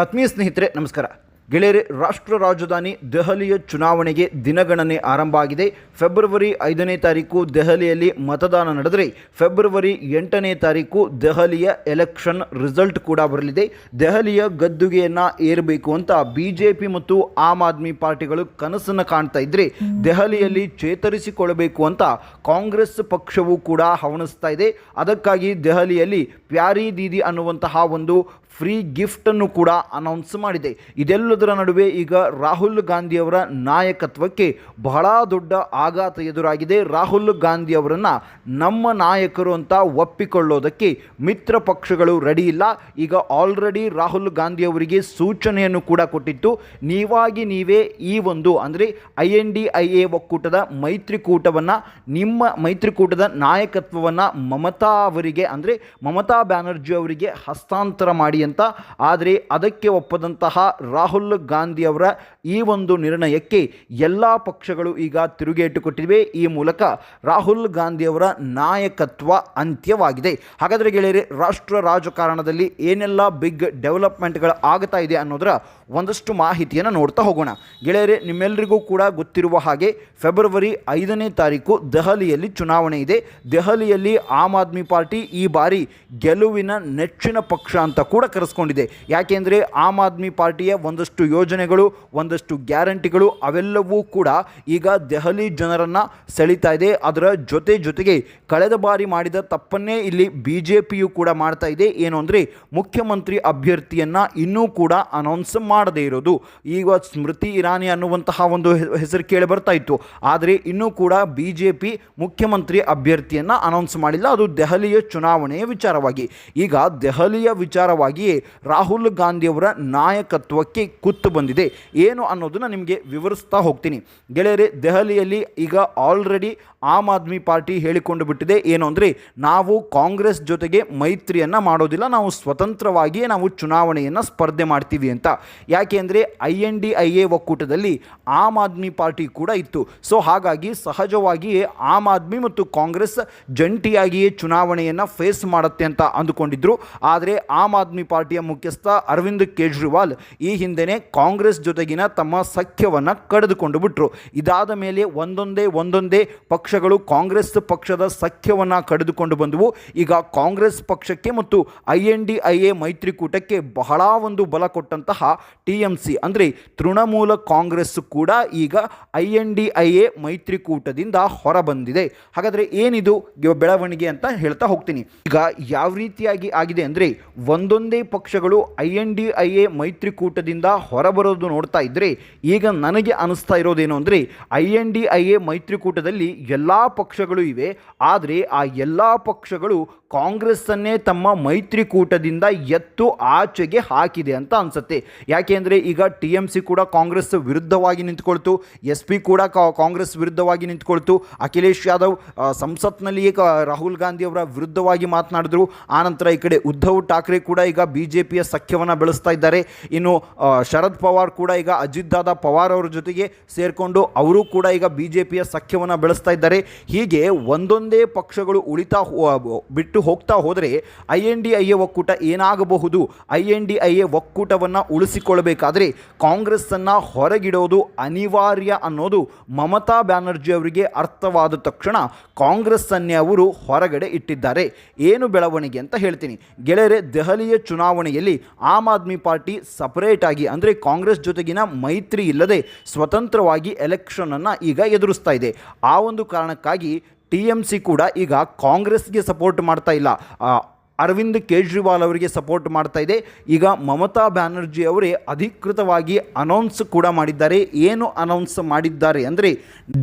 ಆತ್ಮೀಯ ಸ್ನೇಹಿತರೆ, ನಮಸ್ಕಾರ. ಗೆಳೆಯರೆ, ರಾಷ್ಟ್ರ ರಾಜಧಾನಿ ದೆಹಲಿಯ ಚುನಾವಣೆಗೆ ದಿನಗಣನೆ ಆರಂಭ ಆಗಿದೆ. ಫೆಬ್ರವರಿ ಐದನೇ ತಾರೀಕು ದೆಹಲಿಯಲ್ಲಿ ಮತದಾನ ನಡೆದರೆ ಫೆಬ್ರವರಿ ಎಂಟನೇ ತಾರೀಕು ದೆಹಲಿಯ ಎಲೆಕ್ಷನ್ ರಿಸಲ್ಟ್ ಕೂಡ ಬರಲಿದೆ. ದೆಹಲಿಯ ಗದ್ದುಗೆಯನ್ನು ಏರಬೇಕು ಅಂತ ಬಿ ಮತ್ತು ಆಮ್ ಆದ್ಮಿ ಪಾರ್ಟಿಗಳು ಕನಸನ್ನು ಕಾಣ್ತಾ ಇದ್ದರೆ ದೆಹಲಿಯಲ್ಲಿ ಚೇತರಿಸಿಕೊಳ್ಳಬೇಕು ಅಂತ ಕಾಂಗ್ರೆಸ್ ಪಕ್ಷವು ಕೂಡ ಹವಣಿಸ್ತಾ ಇದೆ. ಅದಕ್ಕಾಗಿ ದೆಹಲಿಯಲ್ಲಿ ಪ್ಯಾರಿ ದೀದಿ ಅನ್ನುವಂತಹ ಒಂದು ಫ್ರೀ ಗಿಫ್ಟನ್ನು ಕೂಡ ಅನೌನ್ಸ್ ಮಾಡಿದೆ. ಇದೆಲ್ಲದರ ನಡುವೆ ಈಗ ರಾಹುಲ್ ಗಾಂಧಿಯವರ ನಾಯಕತ್ವಕ್ಕೆ ಬಹಳ ದೊಡ್ಡ ಆಘಾತ ಎದುರಾಗಿದೆ. ರಾಹುಲ್ ಗಾಂಧಿ ಅವರನ್ನು ನಮ್ಮ ನಾಯಕರು ಅಂತ ಒಪ್ಪಿಕೊಳ್ಳೋದಕ್ಕೆ ಮಿತ್ರ ಪಕ್ಷಗಳು ರೆಡಿ ಇಲ್ಲ. ಈಗ ಆಲ್ರೆಡಿ ರಾಹುಲ್ ಗಾಂಧಿ ಅವರಿಗೆ ಸೂಚನೆಯನ್ನು ಕೂಡ ಕೊಟ್ಟಿತ್ತು. ನೀವಾಗಿ ನೀವೇ ಈ ಒಂದು ಅಂದರೆ I N D I A ಒಕ್ಕೂಟದ ಮೈತ್ರಿಕೂಟವನ್ನು, ನಿಮ್ಮ ಮೈತ್ರಿಕೂಟದ ನಾಯಕತ್ವವನ್ನು ಮಮತಾ ಅವರಿಗೆ ಅಂದರೆ ಮಮತಾ ಬ್ಯಾನರ್ಜಿ ಅವರಿಗೆ ಹಸ್ತಾಂತರ ಮಾಡಿ ಅಂತ. ಆದರೆ ಅದಕ್ಕೆ ಒಪ್ಪದಂತಹ ರಾಹುಲ್ ಗಾಂಧಿಯವರ ಈ ಒಂದು ನಿರ್ಣಯಕ್ಕೆ ಎಲ್ಲ ಪಕ್ಷಗಳು ಈಗ ತಿರುಗೇಟು ಕೊಟ್ಟಿವೆ ಈ ಮೂಲಕ ರಾಹುಲ್ ಗಾಂಧಿಯವರ ನಾಯಕತ್ವ ಅಂತ್ಯವಾಗಿದೆ. ಹಾಗಾದರೆ ಗೆಳೆಯರೆ, ರಾಷ್ಟ್ರ ರಾಜಕಾರಣದಲ್ಲಿ ಏನೆಲ್ಲ ಬಿಗ್ ಡೆವಲಪ್ಮೆಂಟ್ಗಳು ಆಗ್ತಾ ಇದೆ ಅನ್ನೋದರ ಒಂದಷ್ಟು ಮಾಹಿತಿಯನ್ನು ನೋಡ್ತಾ ಹೋಗೋಣ. ಗೆಳೆಯರೆ ನಿಮ್ಮೆಲ್ಲರಿಗೂ ಕೂಡ ಗೊತ್ತಿರುವ ಹಾಗೆ ಫೆಬ್ರವರಿ ಐದನೇ ತಾರೀಕು ದೆಹಲಿಯಲ್ಲಿ ಚುನಾವಣೆ ಇದೆ. ದೆಹಲಿಯಲ್ಲಿ ಆಮ್ ಆದ್ಮಿ ಪಾರ್ಟಿ ಈ ಬಾರಿ ಗೆಲುವಿನ ನೆಚ್ಚಿನ ಪಕ್ಷ ಅಂತ ಕೂಡ ಕರೆಸ್ಕೊಂಡಿದೆ. ಯಾಕೆಂದರೆ ಆಮ್ ಆದ್ಮಿ ಪಾರ್ಟಿಯ ಒಂದಷ್ಟು ಯೋಜನೆಗಳು, ಒಂದಷ್ಟು ಗ್ಯಾರಂಟಿಗಳು ಅವೆಲ್ಲವೂ ಕೂಡ ಈಗ ದೆಹಲಿ ಜನರನ್ನು ಸೆಳೀತಾ ಇದೆ. ಅದರ ಜೊತೆ ಜೊತೆಗೆ ಕಳೆದ ಬಾರಿ ಮಾಡಿದ ತಪ್ಪನ್ನೇ ಇಲ್ಲಿ ಬಿ ಜೆ ಪಿಯು ಕೂಡ ಮಾಡ್ತಾ ಇದೆ. ಏನು ಅಂದರೆ ಮುಖ್ಯಮಂತ್ರಿ ಅಭ್ಯರ್ಥಿಯನ್ನು ಇನ್ನೂ ಕೂಡ ಅನೌನ್ಸ್ ಮಾಡದೇ ಇರೋದು. ಈಗ ಸ್ಮೃತಿ ಇರಾನಿ ಅನ್ನುವಂತಹ ಒಂದು ಹೆಸರು ಕೇಳಿ ಬರ್ತಾ ಇತ್ತು. ಆದರೆ ಇನ್ನೂ ಕೂಡ ಬಿ ಜೆ ಪಿ ಮುಖ್ಯಮಂತ್ರಿ ಅಭ್ಯರ್ಥಿಯನ್ನು ಅನೌನ್ಸ್ ಮಾಡಿಲ್ಲ. ಅದು ದೆಹಲಿಯ ಚುನಾವಣೆಯ ವಿಚಾರವಾಗಿ. ಈಗ ದೆಹಲಿಯ ರಾಹುಲ್ ಗಾಂಧಿಯವರ ನಾಯಕತ್ವಕ್ಕೆ ಕುತ್ತು ಬಂದಿದೆ. ಏನು ಅನ್ನೋದನ್ನು ನಿಮಗೆ ವಿವರಿಸ್ತಾ ಹೋಗ್ತೀನಿ. ಗೆಳೆಯರೆ, ದೆಹಲಿಯಲ್ಲಿ ಈಗ ಆಲ್ರೆಡಿ ಆಮ್ ಆದ್ಮಿ ಪಾರ್ಟಿ ಹೇಳಿಕೊಂಡು ಬಿಟ್ಟಿದೆ. ಏನು ಅಂದರೆ, ನಾವು ಕಾಂಗ್ರೆಸ್ ಜೊತೆಗೆ ಮೈತ್ರಿಯನ್ನು ಮಾಡೋದಿಲ್ಲ, ನಾವು ಸ್ವತಂತ್ರವಾಗಿಯೇ ನಾವು ಚುನಾವಣೆಯನ್ನು ಸ್ಪರ್ಧೆ ಮಾಡ್ತೀವಿ ಅಂತ. ಯಾಕೆ ಅಂದರೆ, I N D I A ಒಕ್ಕೂಟದಲ್ಲಿ ಆಮ್ ಆದ್ಮಿ ಪಾರ್ಟಿ ಕೂಡ ಇತ್ತು. ಸೊ ಹಾಗಾಗಿ ಸಹಜವಾಗಿಯೇ ಆಮ್ ಆದ್ಮಿ ಮತ್ತು ಕಾಂಗ್ರೆಸ್ ಜಂಟಿಯಾಗಿಯೇ ಚುನಾವಣೆಯನ್ನು ಫೇಸ್ ಮಾಡುತ್ತೆ ಅಂತ ಅಂದುಕೊಂಡಿದ್ರು. ಆದರೆ ಆಮ್ ಆದ್ಮಿ ಪಾರ್ಟಿಯ ಮುಖ್ಯಸ್ಥ ಅರವಿಂದ್ ಕೇಜ್ರಿವಾಲ್ ಈ ಹಿಂದೆನೇ ಕಾಂಗ್ರೆಸ್ ಜೊತೆಗಿನ ತಮ್ಮ ಸಖ್ಯವನ್ನು ಕಡಿದುಕೊಂಡು ಬಿಟ್ರು. ಇದಾದ ಮೇಲೆ ಒಂದೊಂದೇ ಒಂದೊಂದೇ ಪಕ್ಷಗಳು ಕಾಂಗ್ರೆಸ್ ಪಕ್ಷದ ಸಖ್ಯವನ್ನು ಕಡಿದುಕೊಂಡು ಬಂದವು. ಈಗ ಕಾಂಗ್ರೆಸ್ ಪಕ್ಷಕ್ಕೆ ಮತ್ತು I N D I A ಮೈತ್ರಿಕೂಟಕ್ಕೆ ಬಹಳ ಒಂದು ಬಲ ಕೊಟ್ಟಂತಹ ಟಿ ಎಂ ಸಿ ಅಂದರೆ ತೃಣಮೂಲ ಕಾಂಗ್ರೆಸ್ ಕೂಡ ಈಗ I N D I A ಮೈತ್ರಿಕೂಟದಿಂದ ಹೊರಬಂದಿದೆ. ಹಾಗಾದರೆ ಏನಿದು ಬೆಳವಣಿಗೆ ಅಂತ ಹೇಳ್ತಾ ಹೋಗ್ತೀನಿ. ಈಗ ಯಾವ ರೀತಿಯಾಗಿ ಆಗಿದೆ ಅಂದರೆ ಒಂದೊಂದೇ ಪಕ್ಷಗಳು I N D I A ಮೈತ್ರಿಕೂಟದಿಂದ ಹೊರಬರೋದು ನೋಡ್ತಾ ಇದ್ದರೆ ಈಗ ನನಗೆ ಅನಿಸ್ತಾ ಇರೋದೇನು ಅಂದರೆ I N D I A ಮೈತ್ರಿಕೂಟದಲ್ಲಿ ಎಲ್ಲ ಪಕ್ಷಗಳು ಇವೆ, ಆದರೆ ಆ ಎಲ್ಲ ಪಕ್ಷಗಳು ಕಾಂಗ್ರೆಸ್ಸನ್ನೇ ತಮ್ಮ ಮೈತ್ರಿಕೂಟದಿಂದ ಎತ್ತು ಆಚೆಗೆ ಹಾಕಿದೆ ಅಂತ ಅನಿಸುತ್ತೆ. ಯಾಕೆಂದರೆ ಈಗ ಟಿ ಎಂ ಸಿ ಕೂಡ ಕಾಂಗ್ರೆಸ್ ವಿರುದ್ಧವಾಗಿ ನಿಂತ್ಕೊಳ್ತು, ಎಸ್ ಪಿ ಕೂಡ ಕಾಂಗ್ರೆಸ್ ವಿರುದ್ಧವಾಗಿ ನಿಂತ್ಕೊಳ್ತು. ಅಖಿಲೇಶ್ ಯಾದವ್ ಸಂಸತ್ನಲ್ಲಿಯೇ ಕ- ರಾಹುಲ್ ಗಾಂಧಿ ಅವರ ವಿರುದ್ಧವಾಗಿ ಮಾತನಾಡಿದ್ರು. ಆನಂತರ ಈ ಕಡೆ ಉದ್ಧವ್ ಠಾಕ್ರೆ ಕೂಡ ಈಗ ಬಿ ಜೆ ಪಿಯ ಸಖ್ಯವನ್ನು ಬೆಳೆಸ್ತಾ ಇದ್ದಾರೆ. ಇನ್ನು ಶರದ್ ಪವಾರ್ ಕೂಡ ಈಗ ಅಜಿತ್ ದಾದಾ ಪವಾರ್ ಅವರ ಜೊತೆಗೆ ಸೇರಿಕೊಂಡು ಅವರು ಕೂಡ ಈಗ ಬಿ ಜೆ ಪಿಯ ಸಖ್ಯವನ್ನು ಬೆಳೆಸ್ತಾ ಇದ್ದಾರೆ. ಹೀಗೆ ಒಂದೊಂದೇ ಪಕ್ಷಗಳು ಉಳಿತಾ ಹೋ- ಬಿಟ್ಟು ಹೋಗ್ತಾ ಹೋದರೆ I N D I A ಒಕ್ಕೂಟ ಏನಾಗಬಹುದು? I N D I A ಒಕ್ಕೂಟವನ್ನು ಉಳಿಸಿಕೊಳ್ಳಬೇಕಾದರೆ ಕಾಂಗ್ರೆಸ್ಸನ್ನು ಹೊರಗಿಡೋದು ಅನಿವಾರ್ಯ ಅನ್ನೋದು ಮಮತಾ ಬ್ಯಾನರ್ಜಿ ಅವರಿಗೆ ಅರ್ಥವಾದ ತಕ್ಷಣ ಕಾಂಗ್ರೆಸ್ಸನ್ನೇ ಅವರು ಹೊರಗಡೆ ಇಟ್ಟಿದ್ದಾರೆ. ಏನು ಬೆಳವಣಿಗೆ ಅಂತ ಹೇಳ್ತೀನಿ. ಗೆಳೆಯರೆ, ದೆಹಲಿಯ ಚುನಾವಣೆಯಲ್ಲಿ ಆಮ್ ಆದ್ಮಿ ಪಾರ್ಟಿ ಸಪರೇಟ್ ಆಗಿ ಅಂದರೆ ಕಾಂಗ್ರೆಸ್ ಜೊತೆಗಿನ ಮೈತ್ರಿ ಇಲ್ಲದೆ ಸ್ವತಂತ್ರವಾಗಿ ಎಲೆಕ್ಷನನ್ನು ಈಗ ಎದುರಿಸ್ತಾ ಇದೆ. ಆ ಒಂದು ಕಾರಣಕ್ಕಾಗಿ ಟಿ ಎಂ ಸಿ ಕೂಡ ಈಗ ಕಾಂಗ್ರೆಸ್ಗೆ ಸಪೋರ್ಟ್ ಮಾಡ್ತಾ ಇಲ್ಲ. ಅರವಿಂದ್ ಕೇಜ್ರಿವಾಲ್ ಅವರಿಗೆ ಸಪೋರ್ಟ್ ಮಾಡ್ತಾ ಇದೆ. ಈಗ ಮಮತಾ ಬ್ಯಾನರ್ಜಿ ಅವರೇ ಅಧಿಕೃತವಾಗಿ ಅನೌನ್ಸ್ ಕೂಡ ಮಾಡಿದ್ದಾರೆ. ಏನು ಅನೌನ್ಸ್ ಮಾಡಿದ್ದಾರೆ ಅಂದರೆ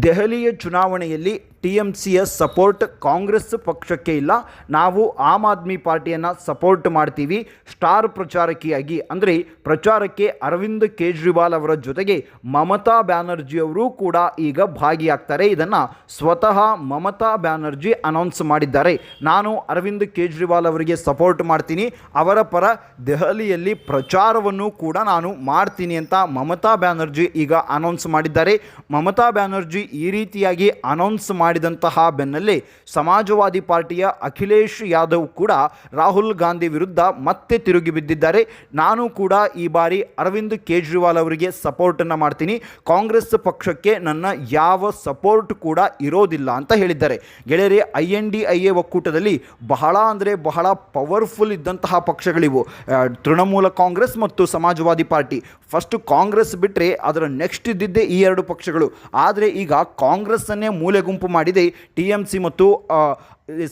ದೆಹಲಿಯ ಚುನಾವಣೆಯಲ್ಲಿ ಟಿ ಎಂ ಸಿಯ ಸಪೋರ್ಟ್ ಕಾಂಗ್ರೆಸ್ ಪಕ್ಷಕ್ಕೆ ಇಲ್ಲ. ನಾವು ಆಮ್ ಆದ್ಮಿ ಪಾರ್ಟಿಯನ್ನು ಸಪೋರ್ಟ್ ಮಾಡ್ತೀವಿ. ಸ್ಟಾರ್ ಪ್ರಚಾರಕಿಯಾಗಿ ಅಂದರೆ ಪ್ರಚಾರಕ್ಕೆ ಅರವಿಂದ್ ಕೇಜ್ರಿವಾಲ್ ಅವರ ಜೊತೆಗೆ ಮಮತಾ ಬ್ಯಾನರ್ಜಿ ಅವರು ಕೂಡ ಈಗ ಭಾಗಿಯಾಗ್ತಾರೆ. ಇದನ್ನು ಸ್ವತಃ ಮಮತಾ ಬ್ಯಾನರ್ಜಿ ಅನೌನ್ಸ್ ಮಾಡಿದ್ದಾರೆ. ನಾನು ಅರವಿಂದ್ ಕೇಜ್ರಿವಾಲ್ ಅವರಿಗೆ ಸಪೋರ್ಟ್ ಮಾಡ್ತೀನಿ. ಅವರ ಪರ ದೆಹಲಿಯಲ್ಲಿ ಪ್ರಚಾರವನ್ನು ಕೂಡ ನಾನು ಮಾಡ್ತೀನಿ ಅಂತ ಮಮತಾ ಬ್ಯಾನರ್ಜಿ ಈಗ ಅನೌನ್ಸ್ ಮಾಡಿದ್ದಾರೆ. ಮಮತಾ ಬ್ಯಾನರ್ಜಿ ಈ ರೀತಿಯಾಗಿ ಅನೌನ್ಸ್ ಮಾಡಿ ಮಾಡಿದಂತಹ ಬೆನ್ನಲ್ಲೇ ಸಮಾಜವಾದಿ ಪಾರ್ಟಿಯ ಅಖಿಲೇಶ್ ಯಾದವ್ ಕೂಡ ರಾಹುಲ್ ಗಾಂಧಿ ವಿರುದ್ಧ ಮತ್ತೆ ತಿರುಗಿ ಬಿದ್ದಿದ್ದಾರೆ. ನಾನು ಕೂಡ ಈ ಬಾರಿ ಅರವಿಂದ್ ಕೇಜ್ರಿವಾಲ್ ಅವರಿಗೆ ಸಪೋರ್ಟನ್ನು ಮಾಡ್ತೀನಿ. ಕಾಂಗ್ರೆಸ್ ಪಕ್ಷಕ್ಕೆ ನನ್ನ ಯಾವ ಸಪೋರ್ಟ್ ಕೂಡ ಇರೋದಿಲ್ಲ ಅಂತ ಹೇಳಿದ್ದಾರೆ. ಗೆಳೆಯರೆ, I N D I A ಒಕ್ಕೂಟದಲ್ಲಿ ಬಹಳ ಅಂದರೆ ಬಹಳ ಪವರ್ಫುಲ್ ಇದ್ದಂತಹ ಪಕ್ಷಗಳಿವು. ತೃಣಮೂಲ ಕಾಂಗ್ರೆಸ್ ಮತ್ತು ಸಮಾಜವಾದಿ ಪಾರ್ಟಿ. ಫಸ್ಟ್ ಕಾಂಗ್ರೆಸ್ ಬಿಟ್ಟರೆ ಅದರ ನೆಕ್ಸ್ಟ್ ಇದ್ದಿದ್ದೇ ಈ ಎರಡು ಪಕ್ಷಗಳು. ಆದರೆ ಈಗ ಕಾಂಗ್ರೆಸ್ಸನ್ನೇ ಮೂಲೆ ಗುಂಪು ಮಾಡಿದೆ. ಟಿ ಎಂ ಸಿ ಮತ್ತು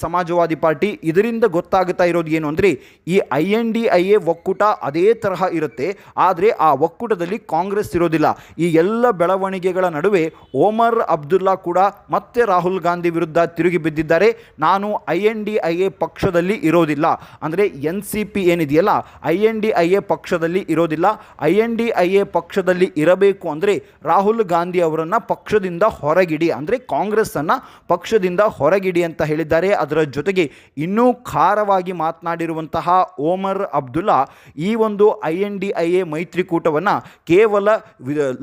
ಸಮಾಜವಾದಿ ಪಾರ್ಟಿ ಇದರಿಂದ ಗೊತ್ತಾಗುತ್ತಾ ಇರೋದು ಏನು ಅಂದರೆ ಈ I N D I A ಒಕ್ಕೂಟ ಅದೇ ತರಹ ಇರುತ್ತೆ, ಆದರೆ ಆ ಒಕ್ಕೂಟದಲ್ಲಿ ಕಾಂಗ್ರೆಸ್ ಇರೋದಿಲ್ಲ. ಈ ಎಲ್ಲ ಬೆಳವಣಿಗೆಗಳ ನಡುವೆ ಓಮರ್ ಅಬ್ದುಲ್ಲಾ ಕೂಡ ಮತ್ತೆ ರಾಹುಲ್ ಗಾಂಧಿ ವಿರುದ್ಧ ತಿರುಗಿ ಬಿದ್ದಿದ್ದಾರೆ. ನಾನು I N D I A ಪಕ್ಷದಲ್ಲಿ ಇರೋದಿಲ್ಲ. ಅಂದರೆ ಎನ್ ಸಿ ಪಿ ಏನಿದೆಯಲ್ಲ, I N D I A ಪಕ್ಷದಲ್ಲಿ ಇರೋದಿಲ್ಲ. I N D I A ಪಕ್ಷದಲ್ಲಿ ಇರಬೇಕು ಅಂದರೆ ರಾಹುಲ್ ಗಾಂಧಿ ಅವರನ್ನು ಪಕ್ಷದಿಂದ ಹೊರಗಿಡಿ. ಅಂದರೆ ಕಾಂಗ್ರೆಸ್ಸನ್ನು ಪಕ್ಷದಿಂದ ಹೊರಗಿಡಿ ಅಂತ ಹೇಳಿದ್ದಾರೆ. ಅದರ ಜೊತೆಗೆ ಇನ್ನೂ ಖಾರವಾಗಿ ಮಾತನಾಡಿರುವಂತಹ ಓಮರ್ ಅಬ್ದುಲ್ಲಾ ಈ ಒಂದು I N D I A ಮೈತ್ರಿಕೂಟವನ್ನು ಕೇವಲ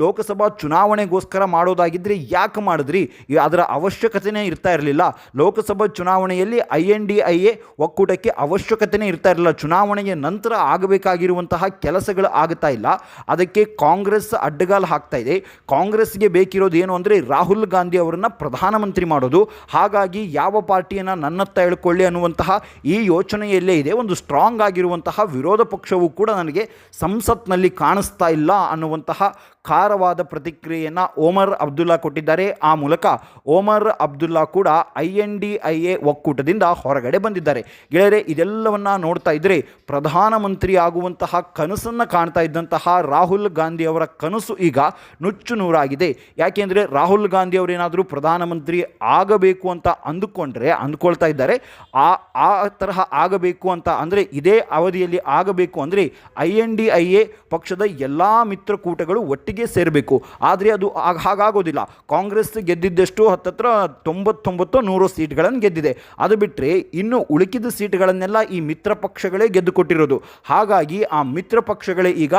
ಲೋಕಸಭಾ ಚುನಾವಣೆಗೋಸ್ಕರ ಮಾಡೋದಾಗಿದ್ದರೆ ಯಾಕೆ ಮಾಡಿದ್ರಿ? ಅದರ ಅವಶ್ಯಕತೆನೇ ಇರ್ತಾ ಇರಲಿಲ್ಲ. ಲೋಕಸಭಾ ಚುನಾವಣೆಯಲ್ಲಿ I N D I A ಒಕ್ಕೂಟಕ್ಕೆ ಅವಶ್ಯಕತೆನೇ ಇರ್ತಾ ಇರಲಿಲ್ಲ. ಚುನಾವಣೆಯ ನಂತರ ಆಗಬೇಕಾಗಿರುವಂತಹ ಕೆಲಸಗಳು ಆಗ್ತಾ ಇಲ್ಲ. ಅದಕ್ಕೆ ಕಾಂಗ್ರೆಸ್ ಅಡ್ಡಗಾಲು ಹಾಕ್ತಾ ಇದೆ. ಕಾಂಗ್ರೆಸ್ಗೆ ಬೇಕಿರೋದು ಏನು ಅಂದರೆ ರಾಹುಲ್ ಗಾಂಧಿ ಅವರನ್ನು ಪ್ರಧಾನಮಂತ್ರಿ ಮಾಡೋದು. ಹಾಗಾಗಿ ಯಾವ ಪಾರ್ಟಿಯನ್ನು ನನ್ನತ್ತ ಎಳ್ಕೊಳ್ಳಿ ಅನ್ನುವಂತಹ ಈ ಯೋಚನೆಯಲ್ಲೇ ಇದೆ. ಒಂದು ಸ್ಟ್ರಾಂಗ್ ಆಗಿರುವಂತಹ ವಿರೋಧ ಪಕ್ಷವು ಕೂಡ ನನಗೆ ಸಂಸತ್ನಲ್ಲಿ ಕಾಣಿಸ್ತಾ ಇಲ್ಲ ಅನ್ನುವಂತಹ ಖಾರವಾದ ಪ್ರತಿಕ್ರಿಯೆಯನ್ನು ಓಮರ್ ಅಬ್ದುಲ್ಲಾ ಕೊಟ್ಟಿದ್ದಾರೆ. ಆ ಮೂಲಕ ಓಮರ್ ಅಬ್ದುಲ್ಲಾ ಕೂಡ I N D I A ಒಕ್ಕೂಟದಿಂದ ಹೊರಗಡೆ ಬಂದಿದ್ದಾರೆ. ಗೆಳೆಯರೆ, ಇದೆಲ್ಲವನ್ನು ನೋಡ್ತಾ ಇದ್ದರೆ ಪ್ರಧಾನಮಂತ್ರಿ ಆಗುವಂತಹ ಕನಸನ್ನು ಕಾಣ್ತಾ ಇದ್ದಂತಹ ರಾಹುಲ್ ಗಾಂಧಿ ಅವರ ಕನಸು ಈಗ ನುಚ್ಚು ನೂರಾಗಿದೆ. ಯಾಕೆಂದರೆ ರಾಹುಲ್ ಗಾಂಧಿ ಅವರೇನಾದರೂ ಪ್ರಧಾನಮಂತ್ರಿ ಆಗಬೇಕು ಅಂತ ಅಂದುಕೊಂಡ್ರೆ, ಅಂದ್ಕೊಳ್ತಾ ಇದ್ದಾರೆ. ಆ ಆ ತರಹ ಆಗಬೇಕು ಅಂತ ಅಂದರೆ ಇದೇ ಅವಧಿಯಲ್ಲಿ ಆಗಬೇಕು ಅಂದರೆ I N D I A ಪಕ್ಷದ ಎಲ್ಲ ಮಿತ್ರಕೂಟಗಳು ಒಟ್ಟಿಗೆ ಸೇರಬೇಕು. ಆದರೆ ಅದು ಹಾಗಾಗೋದಿಲ್ಲ. ಕಾಂಗ್ರೆಸ್ ಗೆದ್ದಿದ್ದಷ್ಟು ಹತ್ತತ್ರ ತೊಂಬತ್ತೊಂಬತ್ತು ನೂರು ಸೀಟ್ಗಳನ್ನು ಗೆದ್ದಿದೆ. ಅದು ಬಿಟ್ಟರೆ ಇನ್ನು ಉಳಿಕಿದ ಸೀಟ್ಗಳನ್ನೆಲ್ಲ ಈ ಮಿತ್ರ ಪಕ್ಷಗಳೇ ಗೆದ್ದುಕೊಟ್ಟಿರೋದು. ಹಾಗಾಗಿ ಆ ಮಿತ್ರ ಪಕ್ಷಗಳೇ ಈಗ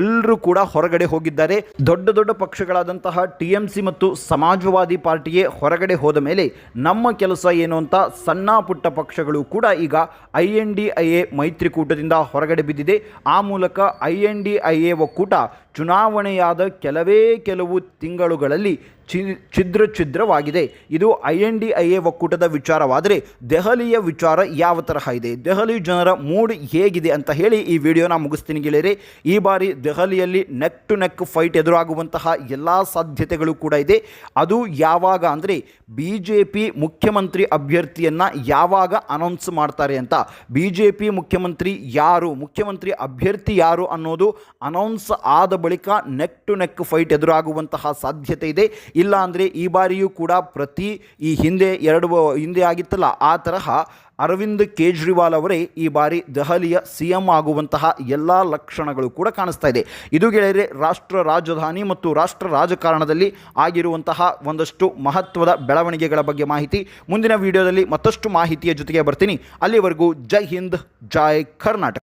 ಎಲ್ಲರೂ ಕೂಡ ಹೊರಗಡೆ ಹೋಗಿದ್ದಾರೆ. ದೊಡ್ಡ ದೊಡ್ಡ ಪಕ್ಷಗಳಾದಂತಹ ಟಿ ಎಂ ಸಿ ಮತ್ತು ಸಮಾಜವಾದಿ ಪಾರ್ಟಿಯೇ ಹೊರಗಡೆ ಹೋದ ಮೇಲೆ ನಮ್ಮ ಕೆಲಸ ಏನು ಅಂತ ಸಣ್ಣ ಪುಟ್ಟ ಪಕ್ಷಗಳು ಕೂಡ ಈಗ I N D I A ಮೈತ್ರಿಕೂಟದಿಂದ ಹೊರಗಡೆ ಬಿದ್ದಿದೆ. ಆ ಮೂಲಕ I N D I A ಒಕ್ಕೂಟ ಚುನಾವಣೆಯಾದ ಕೆಲವೇ ಕೆಲವು ತಿಂಗಳುಗಳಲ್ಲಿ ಚಿ ಛಿದ್ರ ಛಿದ್ರವಾಗಿದೆ ಇದು I N D I A ಒಕ್ಕೂಟದ ವಿಚಾರವಾದರೆ ದೆಹಲಿಯ ವಿಚಾರ ಯಾವ ತರಹ ಇದೆ? ದೆಹಲಿ ಜನರ ಮೂಡ್ ಹೇಗಿದೆ ಅಂತ ಹೇಳಿ ಈ ವಿಡಿಯೋನ ಮುಗಿಸ್ತೀನಿ ಗೆಳೆಯರೆ. ಈ ಬಾರಿ ದೆಹಲಿಯಲ್ಲಿ ನೆಕ್ ಟು ನೆಕ್ ಫೈಟ್ ಎದುರಾಗುವಂತಹ ಎಲ್ಲ ಸಾಧ್ಯತೆಗಳು ಕೂಡ ಇದೆ. ಅದು ಯಾವಾಗ ಅಂದರೆ ಬಿ ಜೆ ಪಿ ಮುಖ್ಯಮಂತ್ರಿ ಅಭ್ಯರ್ಥಿಯನ್ನು ಯಾವಾಗ ಅನೌನ್ಸ್ ಮಾಡ್ತಾರೆ ಅಂತ. ಬಿ ಜೆ ಪಿ ಮುಖ್ಯಮಂತ್ರಿ ಯಾರು, ಮುಖ್ಯಮಂತ್ರಿ ಅಭ್ಯರ್ಥಿ ಯಾರು ಅನ್ನೋದು ಅನೌನ್ಸ್ ಆದ ಬಳಿಕ ನೆಕ್ ಟು ನೆಕ್ ಫೈಟ್ ಎದುರಾಗುವಂತಹ ಸಾಧ್ಯತೆ ಇದೆ. ಇಲ್ಲ ಅಂದರೆ ಈ ಬಾರಿಯೂ ಕೂಡ ಪ್ರತಿ ಈ ಹಿಂದೆ ಎರಡು ಹಿಂದೆ ಆಗಿತ್ತಲ್ಲ, ಆ ತರಹ ಅರವಿಂದ್ ಕೇಜ್ರಿವಾಲ್ ಅವರೇ ಈ ಬಾರಿ ದೆಹಲಿಯ ಸಿ ಎಂ ಆಗುವಂತಹ ಎಲ್ಲ ಲಕ್ಷಣಗಳು ಕೂಡ ಕಾಣಿಸ್ತಾ ಇದೆ. ಇದು ಗೆಳೆಯರೆ ರಾಷ್ಟ್ರ ರಾಜಧಾನಿ ಮತ್ತು ರಾಷ್ಟ್ರ ರಾಜಕಾರಣದಲ್ಲಿ ಆಗಿರುವಂತಹ ಒಂದಷ್ಟು ಮಹತ್ವದ ಬೆಳವಣಿಗೆಗಳ ಬಗ್ಗೆ ಮಾಹಿತಿ. ಮುಂದಿನ ವಿಡಿಯೋದಲ್ಲಿ ಮತ್ತಷ್ಟು ಮಾಹಿತಿಯ ಜೊತೆಗೆ ಬರ್ತೀನಿ. ಅಲ್ಲಿವರೆಗೂ ಜೈ ಹಿಂದ್, ಜೈ ಕರ್ನಾಟಕ.